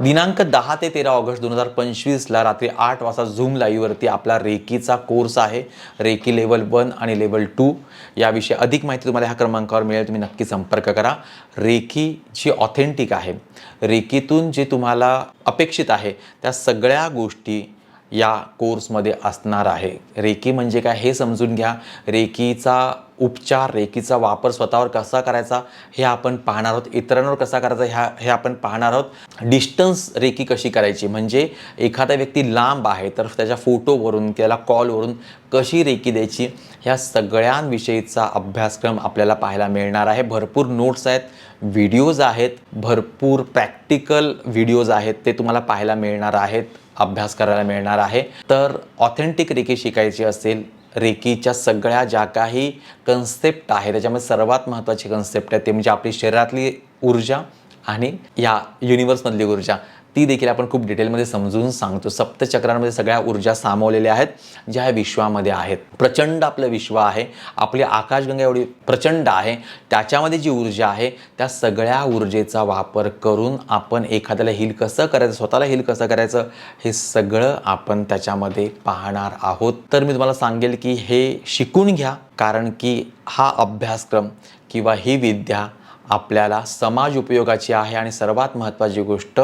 दिनांक दहा ते तेरा ऑगस्ट दोन हजार पंचवीसला रात्री आठ वाजता झूम लाईव्हवरती आपला रेकीचा कोर्स आहे. रेकी लेवल वन आणि लेवल टू. याविषयी अधिक माहिती तुम्हाला ह्या क्रमांकावर मिळेल. तुम्ही नक्की संपर्क करा. रेकी जी ऑथेंटिक आहे रेकीतून जे तुम्हाला अपेक्षित आहे त्या सगळ्या गोष्टी या कोर्समध्ये असणार आहे. रेकी म्हणजे काय हे समजून घ्या. रेकीचा उपचार रेकीचा वापर स्वतःवर कसा करायचा हे आपण पाहणार आहोत. इतरांवर कसा करायचा ह्या हे आपण पाहणार आहोत. डिस्टन्स रेकी कशी करायची? म्हणजे एखादा व्यक्ती लांब आहे तर त्याच्या फोटोवरून त्याला कॉलवरून कशी रेकी द्यायची? ह्या सगळ्यांविषयीचा अभ्यासक्रम आपल्याला पाहायला मिळणार आहे. भरपूर नोट्स आहेत व्हिडिओज आहेत भरपूर प्रॅक्टिकल व्हिडिओज आहेत ते तुम्हाला पाहायला मिळणार आहेत. अभ्यास करायला मिळणार आहे. तर ऑथेंटिक रेकी शिकायची असेल रेकीच्या सगळ्या ज्या काही कन्सेप्ट आहे त्याच्यामध्ये सर्वात महत्त्वाची कन्सेप्ट आहे ते म्हणजे आपली शरीरातली ऊर्जा आणि या युनिवर्समधली ऊर्जा. ती देखील आपण खूप डिटेलमध्ये समजून सांगतो. सप्तचक्रांमध्ये सगळ्या ऊर्जा सामावलेल्या आहेत ज्या ह्या विश्वामध्ये आहेत. प्रचंड आपलं विश्व आहे. आपली आकाशगंगा एवढी प्रचंड आहे. त्याच्यामध्ये जी ऊर्जा आहे त्या सगळ्या ऊर्जेचा वापर करून आपण एखाद्याला हिल कसं करायचं स्वतःला हिल कसं करायचं हे सगळं आपण त्याच्यामध्ये पाहणार आहोत. तर मी तुम्हाला सांगेल की हे शिकून घ्या. कारण की हा अभ्यासक्रम किंवा ही विद्या आपल्याला समाज उपयोगाची आहे आणि सर्वात महत्त्वाची गोष्ट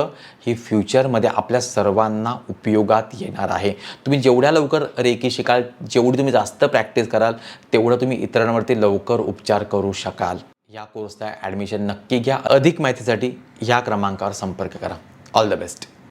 ही फ्युचरमध्ये आपल्या सर्वांना उपयोगात येणार आहे. तुम्ही जेवढ्या लवकर रेकी शिकाल जेवढी तुम्ही जास्त प्रॅक्टिस कराल तेवढं तुम्ही इतरांवरती लवकर उपचार करू शकाल. या कोर्सचा ॲडमिशन नक्की घ्या. अधिक माहितीसाठी या क्रमांकावर संपर्क करा. All the best